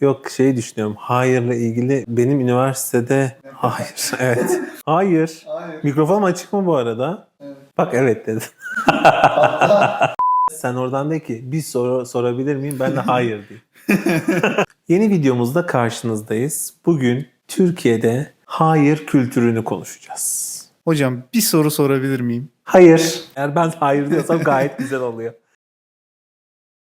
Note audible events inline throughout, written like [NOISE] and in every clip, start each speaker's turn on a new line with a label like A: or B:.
A: Yok şey düşünüyorum. Hayır'la ilgili benim üniversitede... [LAUGHS] Hayır. Evet. Hayır.
B: Hayır.
A: Mikrofon açık mı bu arada?
B: Evet.
A: Bak evet dedi. [LAUGHS] Sen oradan de ki bir soru sorabilir miyim? Ben de hayır diyeyim. [LAUGHS] Yeni videomuzda karşınızdayız. Bugün Türkiye'de hayır kültürünü konuşacağız.
B: Hocam bir soru sorabilir miyim?
A: Hayır. Eğer ben hayır diyorsam gayet güzel oluyor.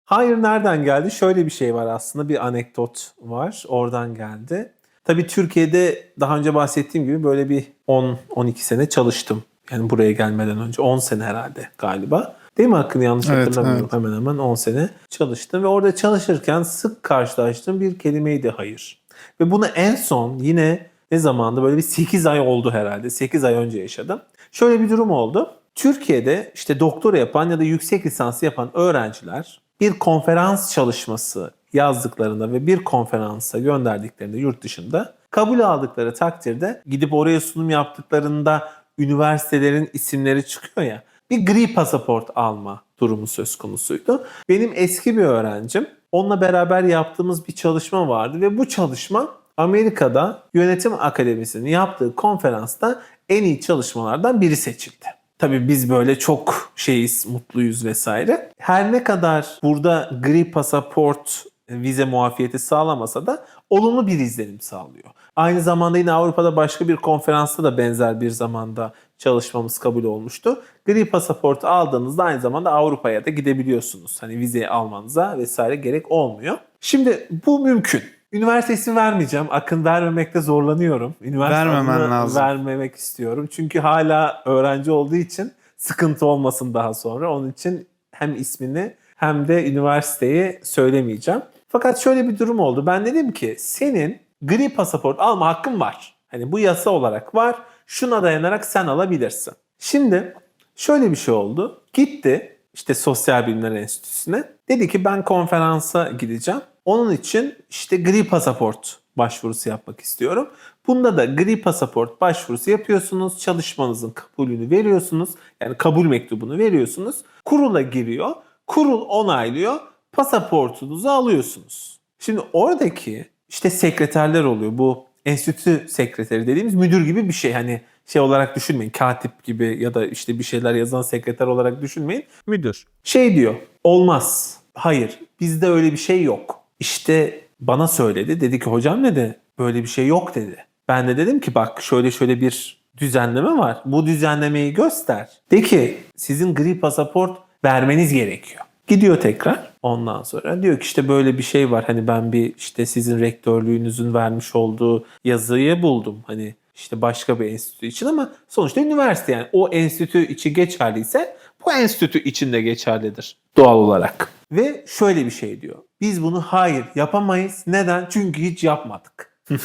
A: Hayır nereden geldi? Şöyle bir şey var aslında. Bir anekdot var. Oradan geldi. Tabii Türkiye'de daha önce bahsettiğim gibi böyle bir 10-12 sene çalıştım. Yani buraya gelmeden önce 10 sene herhalde galiba. Değil mi Hakkını yanlış
B: Evet,
A: hatırlamıyorum.
B: evet.
A: Hemen hemen 10 sene çalıştım ve orada çalışırken sık karşılaştığım bir kelimeydi hayır. Ve bunu en son yine ne zamandı böyle bir 8 ay oldu herhalde. 8 ay önce yaşadım. Şöyle bir durum oldu. Türkiye'de işte doktora yapan ya da yüksek lisansı yapan öğrenciler bir konferans çalışması yazdıklarında ve bir konferansa gönderdiklerinde yurt dışında kabul aldıkları takdirde gidip oraya sunum yaptıklarında üniversitelerin isimleri çıkıyor ya bir gri pasaport alma durumu söz konusuydu. Benim eski bir öğrencim onunla beraber yaptığımız bir çalışma vardı ve bu çalışma Amerika'da Yönetim Akademisi'nin yaptığı konferansta en iyi çalışmalardan biri seçildi. Tabii biz böyle çok şeyiz, mutluyuz vesaire. Her ne kadar burada gri pasaport e, vize muafiyeti sağlamasa da olumlu bir izlenim sağlıyor. Aynı zamanda yine Avrupa'da başka bir konferansta da benzer bir zamanda çalışmamız kabul olmuştu. Gri pasaport aldığınızda aynı zamanda Avrupa'ya da gidebiliyorsunuz. Hani vizeyi almanıza vesaire gerek olmuyor. Şimdi bu mümkün. Üniversite ismi vermeyeceğim. Akın vermemekte zorlanıyorum. Üniversite
B: Vermemen lazım.
A: vermemek istiyorum. Çünkü hala öğrenci olduğu için sıkıntı olmasın daha sonra. Onun için hem ismini hem de üniversiteyi söylemeyeceğim. Fakat şöyle bir durum oldu. Ben dedim ki senin gri pasaport alma hakkın var. Hani bu yasa olarak var. Şuna dayanarak sen alabilirsin. Şimdi şöyle bir şey oldu. Gitti işte Sosyal Bilimler Enstitüsü'ne. Dedi ki ben konferansa gideceğim. Onun için işte gri pasaport başvurusu yapmak istiyorum. Bunda da gri pasaport başvurusu yapıyorsunuz. Çalışmanızın kabulünü veriyorsunuz. Yani kabul mektubunu veriyorsunuz. Kurula giriyor. Kurul onaylıyor. Pasaportunuzu alıyorsunuz. Şimdi oradaki işte sekreterler oluyor. Bu enstitü sekreteri dediğimiz müdür gibi bir şey. Hani şey olarak düşünmeyin. Katip gibi ya da işte bir şeyler yazan sekreter olarak düşünmeyin. Müdür. Şey diyor. Olmaz. Hayır. Bizde öyle bir şey yok. İşte bana söyledi. Dedi ki hocam dedi böyle bir şey yok dedi. Ben de dedim ki bak şöyle şöyle bir düzenleme var. Bu düzenlemeyi göster. De ki sizin gri pasaport vermeniz gerekiyor. Gidiyor tekrar ondan sonra diyor ki işte böyle bir şey var hani ben bir işte sizin rektörlüğünüzün vermiş olduğu yazıyı buldum hani işte başka bir enstitü için ama sonuçta üniversite yani o enstitü içi geçerliyse bu enstitü içinde geçerlidir doğal olarak. Ve şöyle bir şey diyor. Biz bunu hayır yapamayız. Neden? Çünkü hiç yapmadık. [LAUGHS]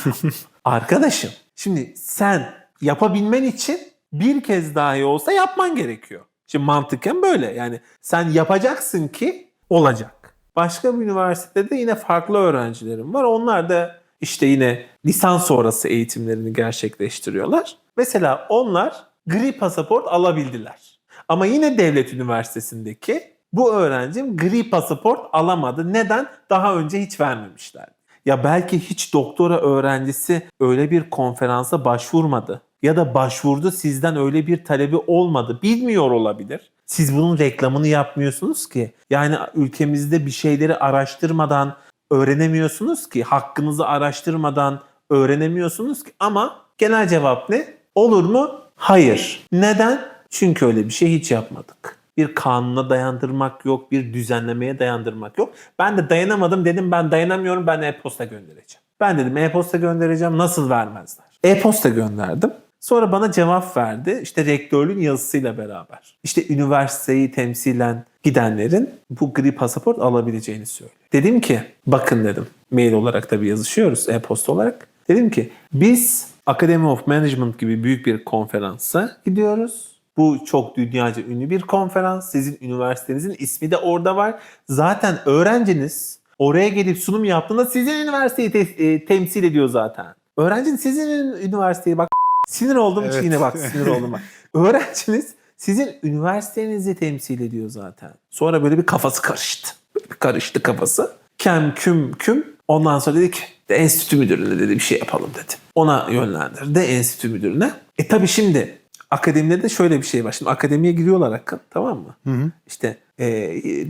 A: Arkadaşım şimdi sen yapabilmen için bir kez dahi olsa yapman gerekiyor. Şimdi mantıken böyle yani sen yapacaksın ki olacak. Başka bir üniversitede de yine farklı öğrencilerim var. Onlar da işte yine lisans sonrası eğitimlerini gerçekleştiriyorlar. Mesela onlar gri pasaport alabildiler. Ama yine devlet üniversitesindeki bu öğrencim gri pasaport alamadı. Neden? Daha önce hiç vermemişlerdi. Ya belki hiç doktora öğrencisi öyle bir konferansa başvurmadı. Ya da başvurdu sizden öyle bir talebi olmadı. Bilmiyor olabilir. Siz bunun reklamını yapmıyorsunuz ki. Yani ülkemizde bir şeyleri araştırmadan öğrenemiyorsunuz ki. Hakkınızı araştırmadan öğrenemiyorsunuz ki. Ama genel cevap ne? Olur mu? Hayır. Neden? Çünkü öyle bir şey hiç yapmadık. Bir kanuna dayandırmak yok, bir düzenlemeye dayandırmak yok. Ben de dayanamadım dedim ben dayanamıyorum ben e-posta göndereceğim. Ben dedim e-posta göndereceğim nasıl vermezler? E-posta gönderdim. Sonra bana cevap verdi. İşte rektörlüğün yazısıyla beraber. İşte üniversiteyi temsilen gidenlerin bu gri pasaport alabileceğini söylüyor. Dedim ki bakın dedim. Mail olarak tabii yazışıyoruz e-posta olarak. Dedim ki biz Academy of Management gibi büyük bir konferansa gidiyoruz. Bu çok dünyaca ünlü bir konferans. Sizin üniversitenizin ismi de orada var. Zaten öğrenciniz oraya gelip sunum yaptığında sizin üniversiteyi te- e, temsil ediyor zaten. Öğrenciniz sizin üniversiteyi bak sinir oldum
B: Evet.
A: yine bak sinir [LAUGHS] oldum bak. Öğrenciniz sizin üniversitenizi temsil ediyor zaten. Sonra böyle bir kafası karıştı. Böyle bir karıştı kafası. Kem küm küm Ondan sonra dedi ki de enstitü müdürüne dedi bir şey yapalım dedi. Ona yönlendirdi enstitü müdürüne. E tabii şimdi akademide de şöyle bir şey var. Şimdi akademiye giriyorlar Hakkın tamam mı? İşte e,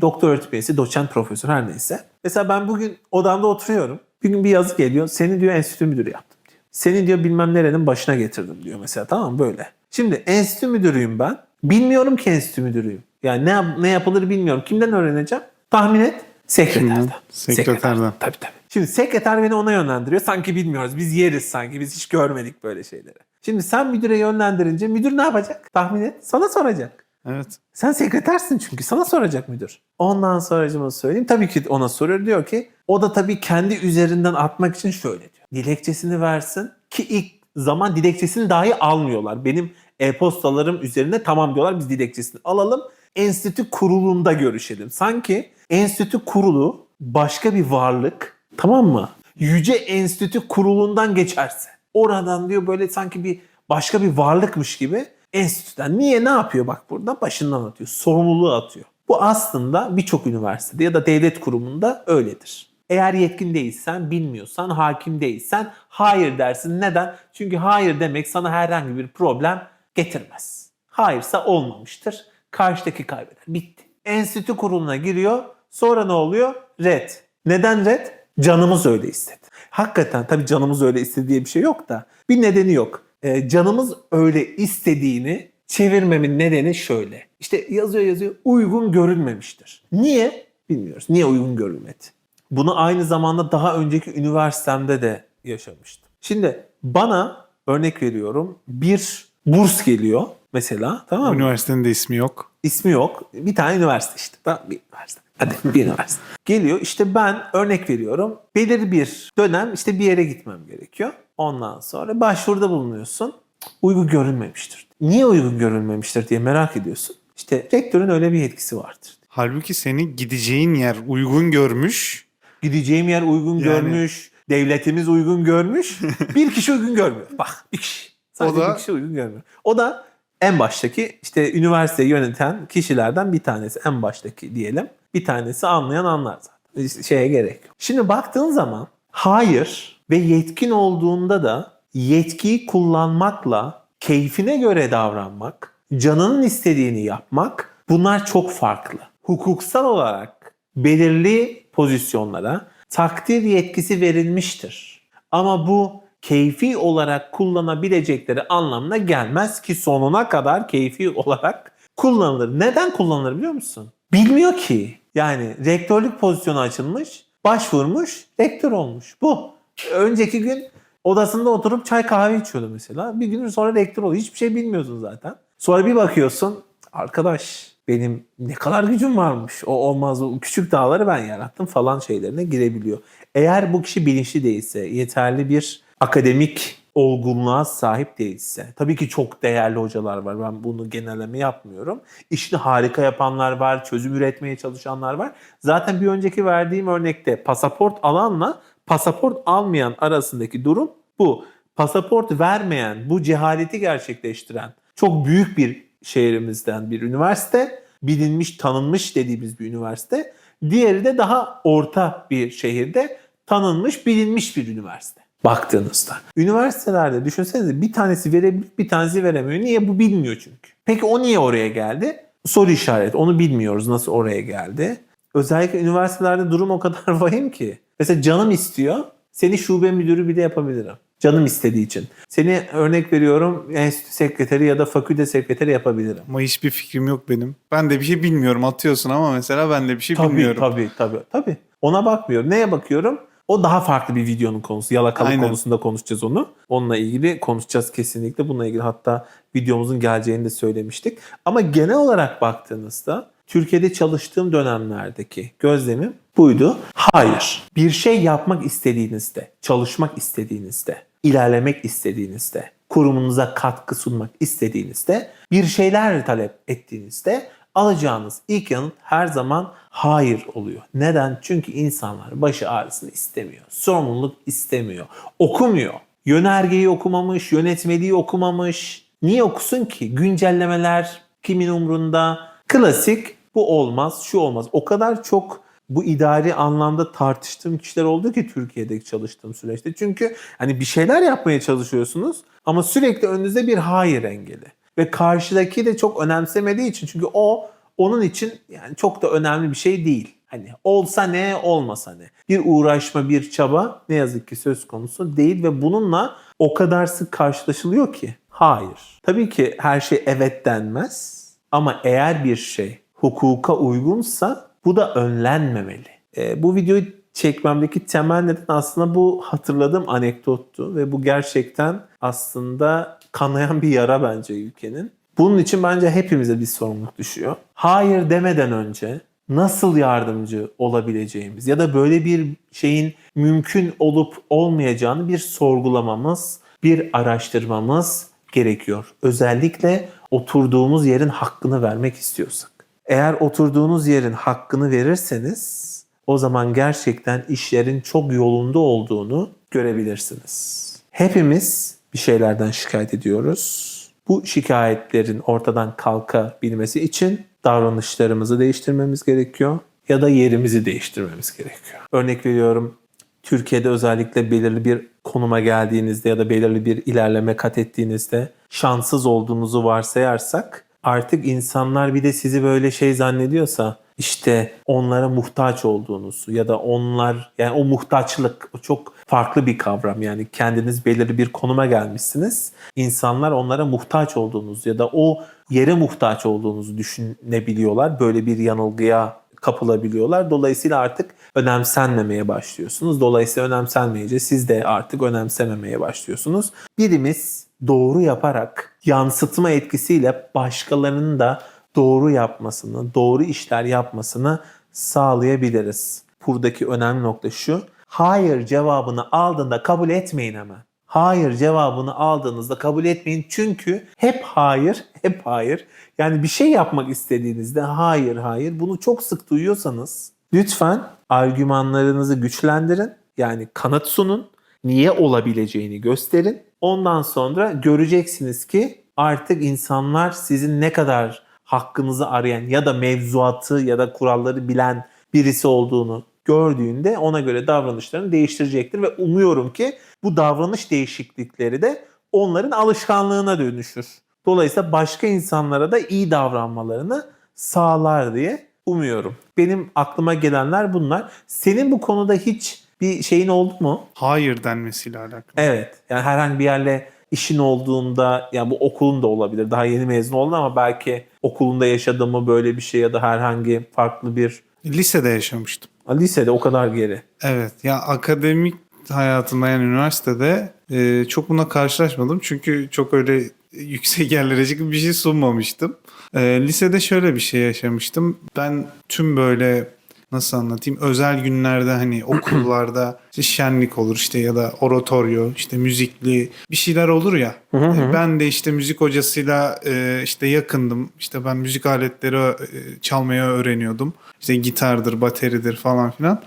A: doktor öğretim üyesi, doçent, profesör her neyse. Mesela ben bugün odamda oturuyorum. Bir gün bir yazı geliyor. Seni diyor enstitü müdürü yaptım diyor. Seni diyor bilmem nerenin başına getirdim diyor mesela tamam mı? böyle. Şimdi enstitü müdürüyüm ben. Bilmiyorum ki enstitü müdürüyüm. Yani ne, ne yapılır bilmiyorum. Kimden öğreneceğim? Tahmin et. Sekreterden.
B: Kimden? Sekreterden.
A: Tabii tabii. Şimdi sekreter beni ona yönlendiriyor. Sanki bilmiyoruz. Biz yeriz sanki. Biz hiç görmedik böyle şeyleri. Şimdi sen müdüre yönlendirince müdür ne yapacak? Tahmin et. Sana soracak.
B: Evet.
A: Sen sekretersin çünkü sana soracak müdür. Ondan sonracıma söyleyeyim. Tabii ki ona soruyor. Diyor ki o da tabii kendi üzerinden atmak için şöyle diyor. Dilekçesini versin ki ilk zaman dilekçesini dahi almıyorlar. Benim e-postalarım üzerine tamam diyorlar biz dilekçesini alalım. Enstitü kurulunda görüşelim. Sanki enstitü kurulu başka bir varlık tamam mı? Yüce Enstitü kurulundan geçerse. Oradan diyor böyle sanki bir başka bir varlıkmış gibi enstitüden. Niye ne yapıyor bak burada? Başından atıyor. Sorumluluğu atıyor. Bu aslında birçok üniversitede ya da devlet kurumunda öyledir. Eğer yetkin değilsen, bilmiyorsan, hakim değilsen hayır dersin. Neden? Çünkü hayır demek sana herhangi bir problem getirmez. Hayırsa olmamıştır. Karşıdaki kaybeder. Bitti. Enstitü kuruluna giriyor. Sonra ne oluyor? Red. Neden red? Canımız öyle istedi. Hakikaten tabii canımız öyle istedi diye bir şey yok da bir nedeni yok. Ee, canımız öyle istediğini çevirmemin nedeni şöyle. İşte yazıyor yazıyor uygun görülmemiştir. Niye? Bilmiyoruz. Niye uygun görülmedi? Bunu aynı zamanda daha önceki üniversitemde de yaşamıştım. Şimdi bana örnek veriyorum bir burs geliyor mesela tamam mı?
B: Üniversitenin de ismi yok.
A: İsmi yok. Bir tane üniversite işte. Tamam, bir üniversite. Hadi bir [LAUGHS] üniversite. Geliyor işte ben örnek veriyorum. Belirli bir dönem işte bir yere gitmem gerekiyor. Ondan sonra başvuruda bulunuyorsun. Uygun görülmemiştir. Niye uygun görülmemiştir diye merak ediyorsun. İşte rektörün öyle bir yetkisi vardır.
B: Halbuki seni gideceğin yer uygun görmüş.
A: Gideceğim yer uygun
B: Yani-
A: görmüş. Devletimiz uygun görmüş. [LAUGHS] Bir kişi uygun görmüyor. Bak bir kişi. Sadece
B: O da-
A: bir kişi uygun görmüyor. O da en baştaki işte üniversiteyi yöneten kişilerden bir tanesi. En baştaki diyelim. Bir tanesi anlayan anlar zaten. Şeye gerek yok. Şimdi baktığın zaman hayır ve yetkin olduğunda da yetkiyi kullanmakla keyfine göre davranmak, canının istediğini yapmak bunlar çok farklı. Hukuksal olarak belirli pozisyonlara takdir yetkisi verilmiştir. Ama bu keyfi olarak kullanabilecekleri anlamına gelmez ki sonuna kadar keyfi olarak kullanılır. Neden kullanılır biliyor musun? Bilmiyor ki. Yani rektörlük pozisyonu açılmış, başvurmuş, rektör olmuş. Bu. Önceki gün odasında oturup çay kahve içiyordu mesela. Bir gün sonra rektör oluyor. Hiçbir şey bilmiyorsun zaten. Sonra bir bakıyorsun arkadaş benim ne kadar gücüm varmış. O olmaz o küçük dağları ben yarattım falan şeylerine girebiliyor. Eğer bu kişi bilinçli değilse, yeterli bir akademik olgunluğa sahip değilse. Tabii ki çok değerli hocalar var. Ben bunu genelleme yapmıyorum. İşini harika yapanlar var, çözüm üretmeye çalışanlar var. Zaten bir önceki verdiğim örnekte pasaport alanla pasaport almayan arasındaki durum bu. Pasaport vermeyen, bu cehaleti gerçekleştiren çok büyük bir şehrimizden bir üniversite, bilinmiş, tanınmış dediğimiz bir üniversite. Diğeri de daha orta bir şehirde tanınmış, bilinmiş bir üniversite baktığınızda. Üniversitelerde düşünsenize bir tanesi verebilir, bir tanesi veremiyor. Niye? Bu bilmiyor çünkü. Peki o niye oraya geldi? Soru işareti. Onu bilmiyoruz nasıl oraya geldi. Özellikle üniversitelerde durum o kadar [LAUGHS] vahim ki. Mesela canım istiyor. Seni şube müdürü bile yapabilirim. Canım istediği için. Seni örnek veriyorum enstitü sekreteri ya da fakülte sekreteri yapabilirim.
B: Ama hiçbir fikrim yok benim. Ben de bir şey bilmiyorum atıyorsun ama mesela ben de bir şey
A: Tabii
B: bilmiyorum.
A: tabii tabii tabii. Ona bakmıyorum. Neye bakıyorum? O daha farklı bir videonun konusu. Yalakalık
B: Aynen.
A: konusunda konuşacağız onu. Onunla ilgili konuşacağız kesinlikle. Bununla ilgili hatta videomuzun geleceğini de söylemiştik. Ama genel olarak baktığınızda Türkiye'de çalıştığım dönemlerdeki gözlemim buydu. Hayır. Bir şey yapmak istediğinizde, çalışmak istediğinizde, ilerlemek istediğinizde, kurumunuza katkı sunmak istediğinizde, bir şeyler talep ettiğinizde alacağınız ilk yanıt her zaman hayır oluyor. Neden? Çünkü insanlar başı ağrısını istemiyor. Sorumluluk istemiyor. Okumuyor. Yönergeyi okumamış, yönetmeliği okumamış. Niye okusun ki? Güncellemeler kimin umrunda? Klasik bu olmaz, şu olmaz. O kadar çok bu idari anlamda tartıştığım kişiler oldu ki Türkiye'deki çalıştığım süreçte. Çünkü hani bir şeyler yapmaya çalışıyorsunuz ama sürekli önünüzde bir hayır engeli. Ve karşıdaki de çok önemsemediği için çünkü o onun için yani çok da önemli bir şey değil. Hani olsa ne olmasa ne. Bir uğraşma bir çaba ne yazık ki söz konusu değil ve bununla o kadar sık karşılaşılıyor ki. Hayır. Tabii ki her şey evet denmez ama eğer bir şey hukuka uygunsa bu da önlenmemeli. E, bu videoyu çekmemdeki temel neden aslında bu hatırladığım anekdottu ve bu gerçekten aslında kanayan bir yara bence ülkenin. Bunun için bence hepimize bir sorumluluk düşüyor. Hayır demeden önce nasıl yardımcı olabileceğimiz ya da böyle bir şeyin mümkün olup olmayacağını bir sorgulamamız, bir araştırmamız gerekiyor. Özellikle oturduğumuz yerin hakkını vermek istiyorsak. Eğer oturduğunuz yerin hakkını verirseniz o zaman gerçekten işlerin çok yolunda olduğunu görebilirsiniz. Hepimiz bir şeylerden şikayet ediyoruz. Bu şikayetlerin ortadan kalkabilmesi için davranışlarımızı değiştirmemiz gerekiyor ya da yerimizi değiştirmemiz gerekiyor. Örnek veriyorum Türkiye'de özellikle belirli bir konuma geldiğinizde ya da belirli bir ilerleme kat ettiğinizde şanssız olduğunuzu varsayarsak artık insanlar bir de sizi böyle şey zannediyorsa işte onlara muhtaç olduğunuzu ya da onlar yani o muhtaçlık o çok farklı bir kavram yani kendiniz belirli bir konuma gelmişsiniz. İnsanlar onlara muhtaç olduğunuzu ya da o yere muhtaç olduğunuzu düşünebiliyorlar. Böyle bir yanılgıya kapılabiliyorlar. Dolayısıyla artık önemsenmemeye başlıyorsunuz. Dolayısıyla önemsenmeyince siz de artık önemsememeye başlıyorsunuz. Birimiz doğru yaparak yansıtma etkisiyle başkalarının da doğru yapmasını, doğru işler yapmasını sağlayabiliriz. Buradaki önemli nokta şu. Hayır cevabını aldığında kabul etmeyin hemen. Hayır cevabını aldığınızda kabul etmeyin. Çünkü hep hayır, [LAUGHS] hep hayır. Yani bir şey yapmak istediğinizde hayır, hayır. Bunu çok sık duyuyorsanız lütfen argümanlarınızı güçlendirin. Yani kanıt sunun. Niye olabileceğini gösterin. Ondan sonra göreceksiniz ki artık insanlar sizin ne kadar hakkınızı arayan ya da mevzuatı ya da kuralları bilen birisi olduğunu gördüğünde ona göre davranışlarını değiştirecektir ve umuyorum ki bu davranış değişiklikleri de onların alışkanlığına dönüşür. Dolayısıyla başka insanlara da iyi davranmalarını sağlar diye umuyorum. Benim aklıma gelenler bunlar. Senin bu konuda hiç bir şeyin oldu mu?
B: Hayır denmesiyle alakalı.
A: Evet. Yani herhangi bir yerle işin olduğunda yani bu okulun da olabilir. Daha yeni mezun oldun ama belki okulunda yaşadığın mı böyle bir şey ya da herhangi farklı bir
B: Lisede yaşamıştım.
A: Lisede o kadar geri.
B: Evet ya akademik hayatımda yani üniversitede e, çok buna karşılaşmadım. Çünkü çok öyle [LAUGHS] yüksek yerlere çıkıp bir şey sunmamıştım. E, lisede şöyle bir şey yaşamıştım. Ben tüm böyle nasıl anlatayım özel günlerde hani [CLEARS THROAT] okullarda işte şenlik olur işte ya da oratoryo işte müzikli bir şeyler olur ya. E, Ben de işte müzik hocasıyla e, işte yakındım. İşte ben müzik aletleri e, çalmayı öğreniyordum. İşte gitardır, bateridir falan filan.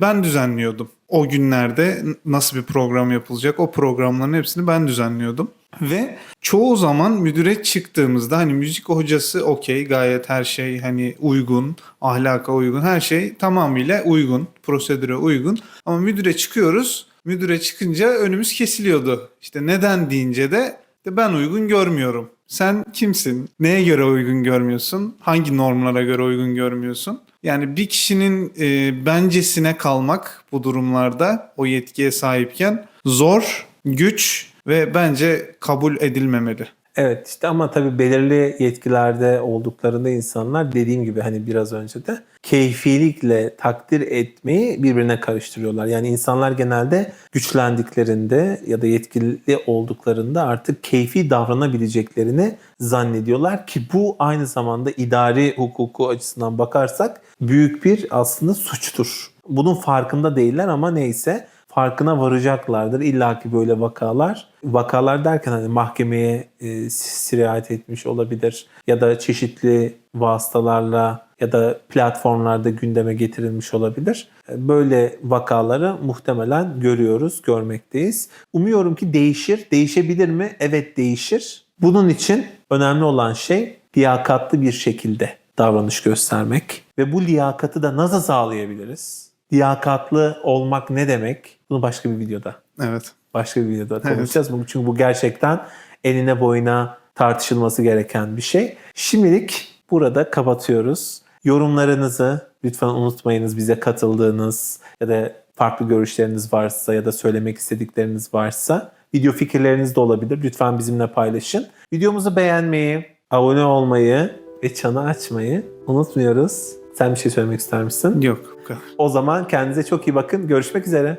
B: Ben düzenliyordum. O günlerde nasıl bir program yapılacak o programların hepsini ben düzenliyordum. Ve çoğu zaman müdüre çıktığımızda hani müzik hocası okey gayet her şey hani uygun, ahlaka uygun her şey tamamıyla uygun, prosedüre uygun. Ama müdüre çıkıyoruz. Müdüre çıkınca önümüz kesiliyordu. İşte neden deyince de de ben uygun görmüyorum. Sen kimsin? Neye göre uygun görmüyorsun? Hangi normlara göre uygun görmüyorsun? Yani bir kişinin e, bencesine kalmak bu durumlarda o yetkiye sahipken zor, güç ve bence kabul edilmemeli.
A: Evet işte ama tabii belirli yetkilerde olduklarında insanlar dediğim gibi hani biraz önce de keyfilikle takdir etmeyi birbirine karıştırıyorlar. Yani insanlar genelde güçlendiklerinde ya da yetkili olduklarında artık keyfi davranabileceklerini zannediyorlar ki bu aynı zamanda idari hukuku açısından bakarsak büyük bir aslında suçtur. Bunun farkında değiller ama neyse farkına varacaklardır. İlla ki böyle vakalar. Vakalar derken hani mahkemeye e, sirayet etmiş olabilir ya da çeşitli vasıtalarla ya da platformlarda gündeme getirilmiş olabilir. E, Böyle vakaları muhtemelen görüyoruz, görmekteyiz. Umuyorum ki değişir. Değişebilir mi? Evet değişir. Bunun için önemli olan şey liyakatlı bir şekilde davranış göstermek. Ve bu liyakatı da nasıl sağlayabiliriz? Liyakatlı olmak ne demek? Bunu başka bir videoda,
B: Evet.
A: başka bir videoda konuşacağız. Bu Çünkü bu gerçekten enine boyuna tartışılması gereken bir şey. Şimdilik burada kapatıyoruz. Yorumlarınızı lütfen unutmayınız bize katıldığınız ya da farklı görüşleriniz varsa ya da söylemek istedikleriniz varsa video fikirleriniz de olabilir. Lütfen bizimle paylaşın. Videomuzu beğenmeyi, abone olmayı ve çanı açmayı unutmuyoruz. Sen bir şey söylemek ister misin?
B: Yok.
A: O zaman kendinize çok iyi bakın. Görüşmek üzere.